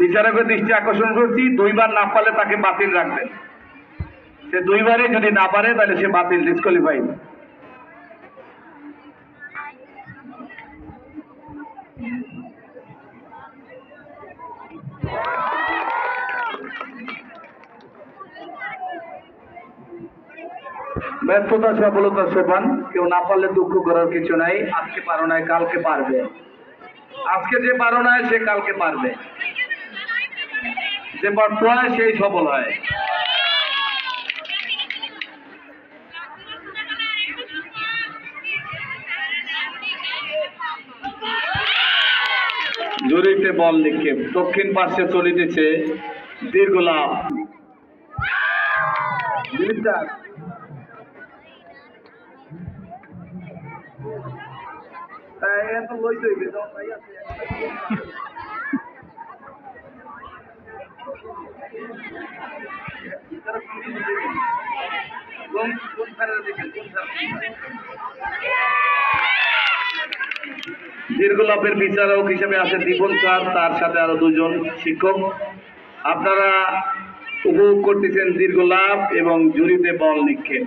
বিচারকের দৃষ্টি আকর্ষণ করছি, দুইবার না পারলে তাকে বাতিল রাখবেন সে দুইবারে যদি না পারে, তাহলে সে বাতিল ডিসকোয়ালিফাইড ব্যর্থতা, সফলতা, সোপান, কেউ না পারলে দুঃখ করার কিছু নাই, আজকে পারো নাই, কালকে পারবে। আজকে যে পারো নাই, সে কালকে পারবে। যে হয় সেই সফল হয়। জুরিতে বল নিক্ষেপ দক্ষিণ পার্শ্বে চলিতেছে দীর্ঘ লাভ। এত দীর্ঘলাভের বিচারক হিসেবে আছে দীপন স্যার তার সাথে আরও দুজন শিক্ষক। আপনারা উপভোগ করতেছেন দীর্ঘ লাভ এবং জুরিতে বল নিক্ষেপ